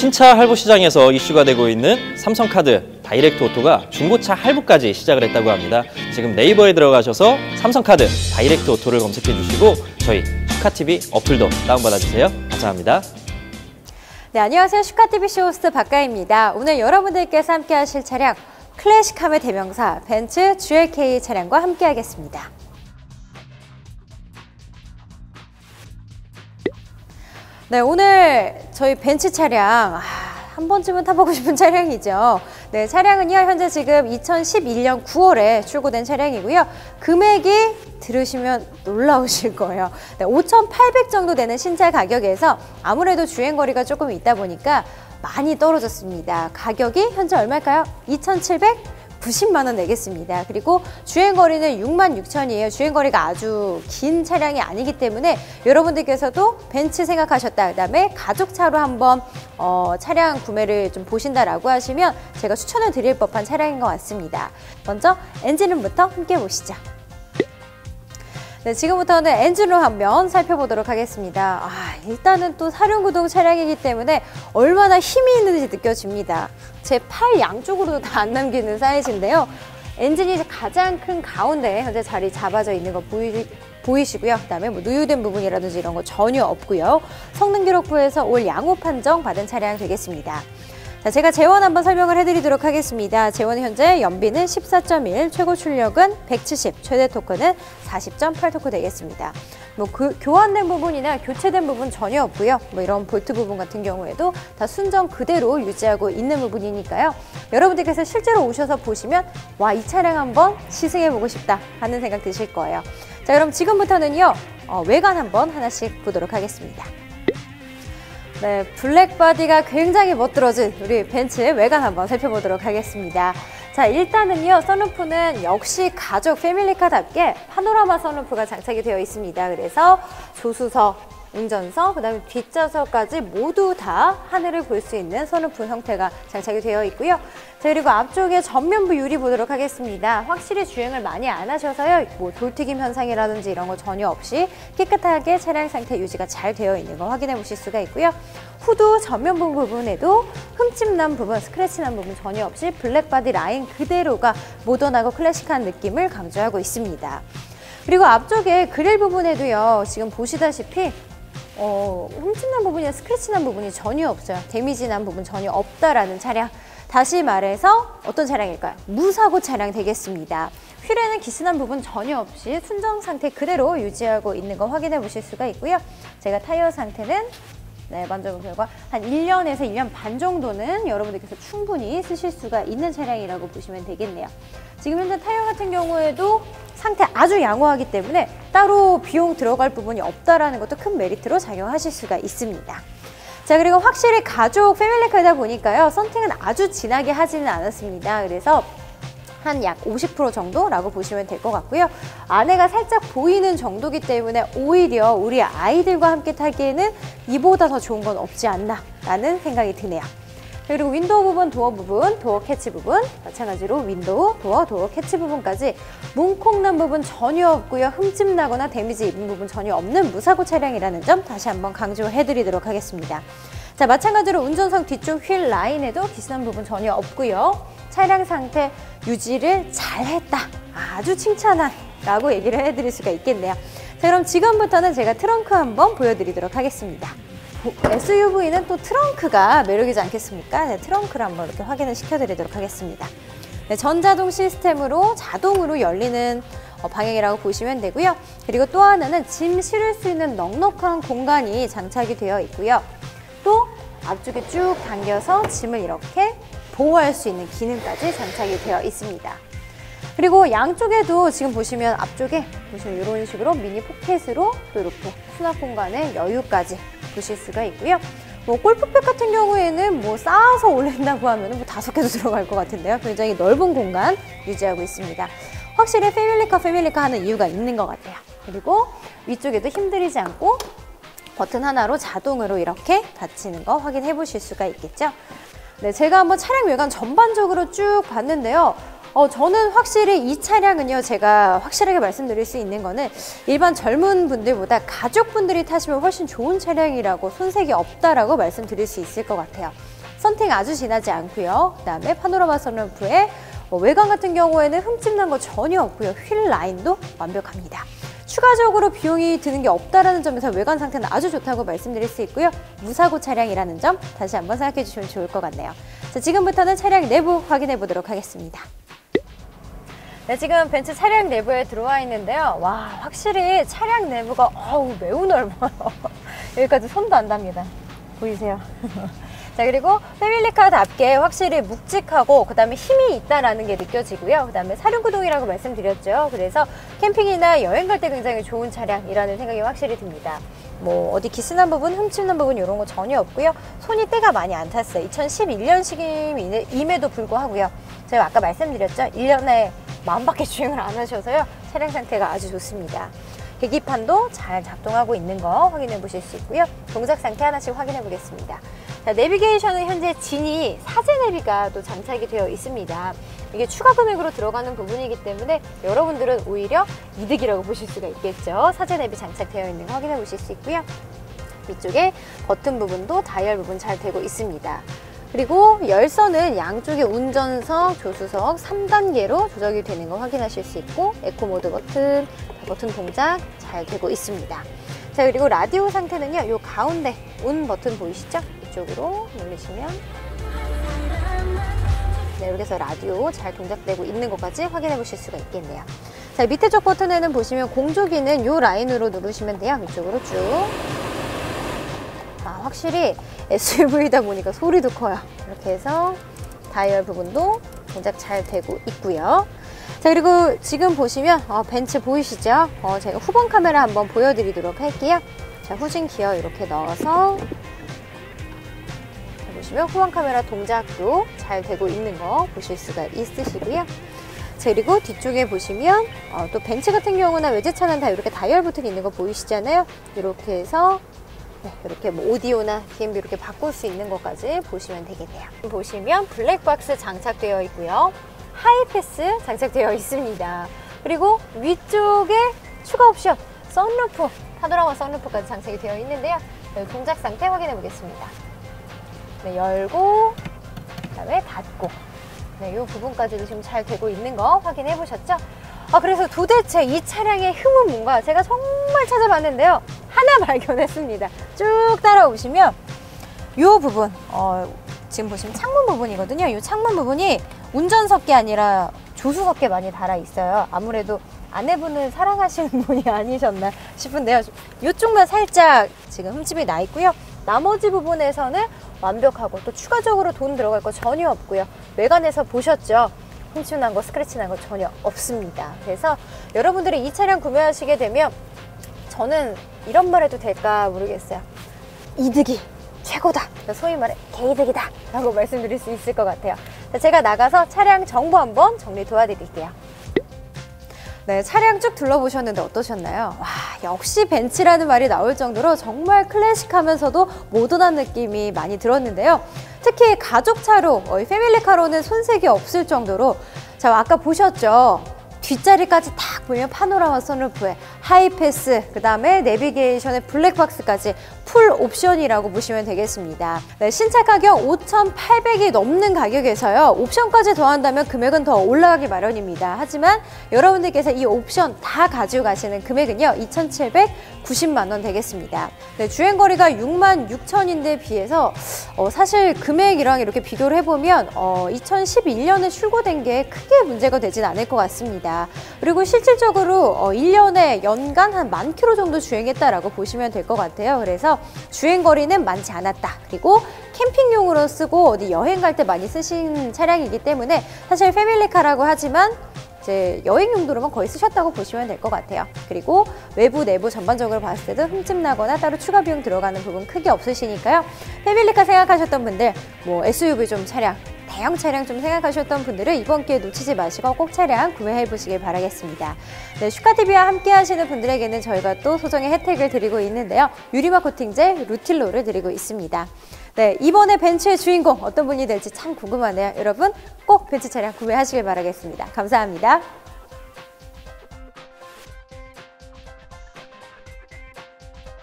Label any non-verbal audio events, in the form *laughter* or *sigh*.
신차 할부 시장에서 이슈가 되고 있는 삼성카드 다이렉트 오토가 중고차 할부까지 시작을 했다고 합니다. 지금 네이버에 들어가셔서 삼성카드 다이렉트 오토를 검색해 주시고 저희 슈카TV 어플도 다운받아 주세요. 감사합니다. 네, 안녕하세요. 슈카TV 쇼호스트 박가입니다. 오늘 여러분들께서 함께 하실 차량 클래식함의 대명사 벤츠 GLK 차량과 함께 하겠습니다. 네, 오늘 저희 벤츠 차량 아, 한 번쯤은 타보고 싶은 차량이죠. 네, 차량은요 현재 지금 2011년 9월에 출고된 차량이고요. 금액이 들으시면 놀라우실 거예요. 네, 5,800 정도 되는 신차 가격에서 아무래도 주행 거리가 조금 있다 보니까 많이 떨어졌습니다. 가격이 현재 얼마일까요? 2,700? 90만 원 내겠습니다. 그리고 주행 거리는 6만 6천이에요. 주행 거리가 아주 긴 차량이 아니기 때문에 여러분들께서도 벤츠 생각하셨다. 그다음에 가족 차로 한번 어, 차량 구매를 좀 보신다라고 하시면 제가 추천을 드릴 법한 차량인 것 같습니다. 먼저 엔진음부터 함께 보시죠. 네, 지금부터는 엔진로 한번 살펴보도록 하겠습니다. 아, 일단은 또 사륜구동 차량이기 때문에 얼마나 힘이 있는지 느껴집니다. 제 팔 양쪽으로도 다 안 남기는 사이즈인데요. 엔진이 가장 큰 가운데 현재 자리 잡아져 있는 거 보이, 보이시고요. 그다음에 뭐 누유된 부분이라든지 이런 거 전혀 없고요. 성능 기록부에서 올 양호 판정 받은 차량 되겠습니다. 자, 제가 재원 한번 설명을 해드리도록 하겠습니다. 재원 현재 연비는 14.1, 최고 출력은 170, 최대 토크는 40.8 토크 되겠습니다. 뭐 그, 교환된 부분이나 교체된 부분 전혀 없고요. 뭐 이런 볼트 부분 같은 경우에도 다 순정 그대로 유지하고 있는 부분이니까요. 여러분들께서 실제로 오셔서 보시면 와 이 차량 한번 시승해보고 싶다 하는 생각 드실 거예요. 자 그럼 지금부터는요 어, 외관 한번 하나씩 보도록 하겠습니다. 네, 블랙바디가 굉장히 멋들어진 우리 벤츠의 외관 한번 살펴보도록 하겠습니다. 자, 일단은요, 선루프는 역시 가족 패밀리카답게 파노라마 선루프가 장착이 되어 있습니다. 그래서 조수석, 운전석, 그 다음에 뒷좌석까지 모두 다 하늘을 볼 수 있는 선루프 형태가 장착이 되어 있고요. 자, 그리고 앞쪽에 전면부 유리 보도록 하겠습니다. 확실히 주행을 많이 안 하셔서요. 뭐 돌튀김 현상이라든지 이런 거 전혀 없이 깨끗하게 차량 상태 유지가 잘 되어 있는 거 확인해 보실 수가 있고요. 후드 전면부 부분에도 흠집 난 부분, 스크래치 난 부분 전혀 없이 블랙바디 라인 그대로가 모던하고 클래식한 느낌을 강조하고 있습니다. 그리고 앞쪽에 그릴 부분에도요. 지금 보시다시피 어, 흠집난 부분이나 스크래치난 부분이 전혀 없어요. 데미지난 부분 전혀 없다라는 차량. 다시 말해서 어떤 차량일까요? 무사고 차량 되겠습니다. 휠에는 기스난 부분 전혀 없이 순정 상태 그대로 유지하고 있는 거 확인해 보실 수가 있고요. 제가 타이어 상태는 네, 만져본 결과 한 1년에서 1년 반 정도는 여러분들께서 충분히 쓰실 수가 있는 차량이라고 보시면 되겠네요. 지금 현재 타이어 같은 경우에도 상태 아주 양호하기 때문에 따로 비용 들어갈 부분이 없다라는 것도 큰 메리트로 작용하실 수가 있습니다. 자 그리고 확실히 가족 패밀리카다 보니까요 썬팅은 아주 진하게 하지는 않았습니다. 그래서 한약 50% 정도라고 보시면 될 것 같고요. 안에가 살짝 보이는 정도기 때문에 오히려 우리 아이들과 함께 타기에는 이보다 더 좋은 건 없지 않나 라는 생각이 드네요. 그리고 윈도우 부분, 도어 부분, 도어 캐치 부분 마찬가지로 윈도우, 도어, 도어 캐치 부분까지 뭉콩난 부분 전혀 없고요. 흠집 나거나 데미지 입은 부분 전혀 없는 무사고 차량이라는 점 다시 한번 강조해드리도록 하겠습니다. 자 마찬가지로 운전석 뒤쪽 휠 라인에도 기스난 부분 전혀 없고요. 차량 상태 유지를 잘했다. 아주 칭찬한 라고 얘기를 해드릴 수가 있겠네요. 자 그럼 지금부터는 제가 트렁크 한번 보여드리도록 하겠습니다. SUV는 또 트렁크가 매력이지 않겠습니까? 네, 트렁크를 한번 이렇게 확인을 시켜드리도록 하겠습니다. 네, 전자동 시스템으로 자동으로 열리는 어, 방향이라고 보시면 되고요. 그리고 또 하나는 짐 실을 수 있는 넉넉한 공간이 장착이 되어 있고요. 또 앞쪽에 쭉 당겨서 짐을 이렇게 보호할 수 있는 기능까지 장착이 되어 있습니다. 그리고 양쪽에도 지금 보시면 앞쪽에 보시면 이런 식으로 미니 포켓으로 또 이렇게 수납 공간의 여유까지 보실 수가 있고요. 뭐 골프백 같은 경우에는 뭐 쌓아서 올린다고 하면 뭐 다섯 개도 들어갈 것 같은데요. 굉장히 넓은 공간 유지하고 있습니다. 확실히 패밀리카 패밀리카 하는 이유가 있는 것 같아요. 그리고 위쪽에도 힘들이지 않고 버튼 하나로 자동으로 이렇게 닫히는 거 확인해 보실 수가 있겠죠. 네, 제가 한번 차량 외관 전반적으로 쭉 봤는데요. 어, 저는 확실히 이 차량은요, 제가 확실하게 말씀드릴 수 있는 거는 일반 젊은 분들보다 가족분들이 타시면 훨씬 좋은 차량이라고 손색이 없다라고 말씀드릴 수 있을 것 같아요. 썬팅 아주 진하지 않고요. 그다음에 파노라마 선루프에 어, 외관 같은 경우에는 흠집난 거 전혀 없고요. 휠 라인도 완벽합니다. 추가적으로 비용이 드는 게 없다라는 점에서 외관 상태는 아주 좋다고 말씀드릴 수 있고요. 무사고 차량이라는 점 다시 한번 생각해 주시면 좋을 것 같네요. 자, 지금부터는 차량 내부 확인해 보도록 하겠습니다. 네, 지금 벤츠 차량 내부에 들어와 있는데요. 와, 확실히 차량 내부가 어우, 매우 넓어요. *laughs* 여기까지 손도 안 답니다. 보이세요? *laughs* 자 그리고 패밀리카답게 확실히 묵직하고 그 다음에 힘이 있다라는 게 느껴지고요 그 다음에 사륜구동이라고 말씀드렸죠 그래서 캠핑이나 여행 갈 때 굉장히 좋은 차량이라는 생각이 확실히 듭니다 뭐 어디 기스난 부분 흠집난 부분 이런 거 전혀 없고요 손이 때가 많이 안 탔어요 2011년식임에도 불구하고요 제가 아까 말씀드렸죠 1년에 마음밖에 주행을 안 하셔서요 차량 상태가 아주 좋습니다 계기판도 잘 작동하고 있는 거 확인해 보실 수 있고요 동작 상태 하나씩 확인해 보겠습니다 자, 내비게이션은 현재 진이 사제 내비가 또 장착이 되어 있습니다. 이게 추가 금액으로 들어가는 부분이기 때문에 여러분들은 오히려 이득이라고 보실 수가 있겠죠. 사제 내비 장착되어 있는 거 확인해 보실 수 있고요. 위쪽에 버튼 부분도 다이얼 부분 잘 되고 있습니다. 그리고 열선은 양쪽에 운전석, 조수석 3단계로 조정이 되는 거 확인하실 수 있고 에코 모드 버튼, 버튼 동작 잘 되고 있습니다. 자 그리고 라디오 상태는요, 요 가운데 온 버튼 보이시죠? 이쪽으로 눌리시면 네, 이렇게 해서 라디오 잘 동작되고 있는 것까지 확인해 보실 수가 있겠네요. 자, 밑에 쪽 버튼에는 보시면 공조기는 이 라인으로 누르시면 돼요. 이쪽으로 쭉. 아, 확실히 SUV다 보니까 소리도 커요. 이렇게 해서 다이얼 부분도 동작 잘 되고 있고요. 자 그리고 지금 보시면 어, 벤츠 보이시죠? 어, 제가 후방 카메라 한번 보여드리도록 할게요. 자 후진 기어 이렇게 넣어서 보시면 후방 카메라 동작도 잘 되고 있는 거 보실 수가 있으시고요. 자, 그리고 뒤쪽에 보시면 어, 또 벤츠 같은 경우나 외제차는 다 이렇게 다이얼 버튼이 있는 거 보이시잖아요. 이렇게 해서 네, 이렇게 뭐 오디오나 DMB 이렇게 바꿀 수 있는 것까지 보시면 되겠네요. 보시면 블랙박스 장착되어 있고요. 하이패스 장착되어 있습니다. 그리고 위쪽에 추가 옵션 썬루프, 파노라마 썬루프까지 장착이 되어 있는데요. 동작 상태 확인해 보겠습니다. 네, 열고 그다음에 닫고 네, 이 부분까지도 지금 잘 되고 있는 거 확인해 보셨죠? 아 그래서 도대체 이 차량의 흉은 뭔가 제가 정말 찾아봤는데요 하나 발견했습니다 쭉 따라오시면 이 부분 어, 지금 보시면 창문 부분이거든요 이 창문 부분이 운전석이 아니라 조수석에 많이 달아 있어요 아무래도 아내분을 사랑하시는 *laughs* 분이 아니셨나 싶은데요 이쪽만 살짝 지금 흠집이 나 있고요 나머지 부분에서는 완벽하고 또 추가적으로 돈 들어갈 거 전혀 없고요. 외관에서 보셨죠? 훔치난 거, 스크래치 난 거 전혀 없습니다. 그래서 여러분들이 이 차량 구매하시게 되면 저는 이런 말 해도 될까 모르겠어요. 이득이 최고다. 소위 말해 개이득이다. 라고 말씀드릴 수 있을 것 같아요. 제가 나가서 차량 정보 한번 정리 도와드릴게요. 네, 차량 쭉 둘러보셨는데 어떠셨나요? 와, 역시 벤츠라는 말이 나올 정도로 정말 클래식하면서도 모던한 느낌이 많이 들었는데요. 특히 가족차로, 어, 패밀리카로는 손색이 없을 정도로 자, 아까 보셨죠? 뒷자리까지 딱 보면 파노라마 선루프에 하이패스, 그 다음에 내비게이션의 블랙박스까지 풀 옵션이라고 보시면 되겠습니다. 네, 신차 가격 5,800이 넘는 가격에서요. 옵션까지 더한다면 금액은 더 올라가기 마련입니다. 하지만 여러분들께서 이 옵션 다 가지고 가시는 금액은요. 2,790만 원 되겠습니다. 네, 주행 거리가 6만 6천인데 비해서 어, 사실 금액이랑 이렇게 비교를 해보면 어, 2011년에 출고된 게 크게 문제가 되진 않을 것 같습니다. 그리고 실질적으로 어, 1년에 연간 한 만 킬로 정도 주행했다라고 보시면 될 것 같아요. 그래서 주행 거리는 많지 않았다. 그리고 캠핑용으로 쓰고 어디 여행 갈 때 많이 쓰신 차량이기 때문에 사실 패밀리카라고 하지만 이제 여행 용도로만 거의 쓰셨다고 보시면 될 것 같아요. 그리고 외부 내부 전반적으로 봤을 때도 흠집 나거나 따로 추가 비용 들어가는 부분 크게 없으시니까요. 패밀리카 생각하셨던 분들 뭐 SUV 좀 차량 대형 차량 좀 생각하셨던 분들은 이번 기회 놓치지 마시고 꼭 차량 구매해 보시길 바라겠습니다. 네, 슈카TV와 함께 하시는 분들에게는 저희가 또 소정의 혜택을 드리고 있는데요. 유리막 코팅제 루틸로를 드리고 있습니다. 네, 이번에 벤츠의 주인공 어떤 분이 될지 참 궁금하네요. 여러분 꼭 벤츠 차량 구매하시길 바라겠습니다. 감사합니다.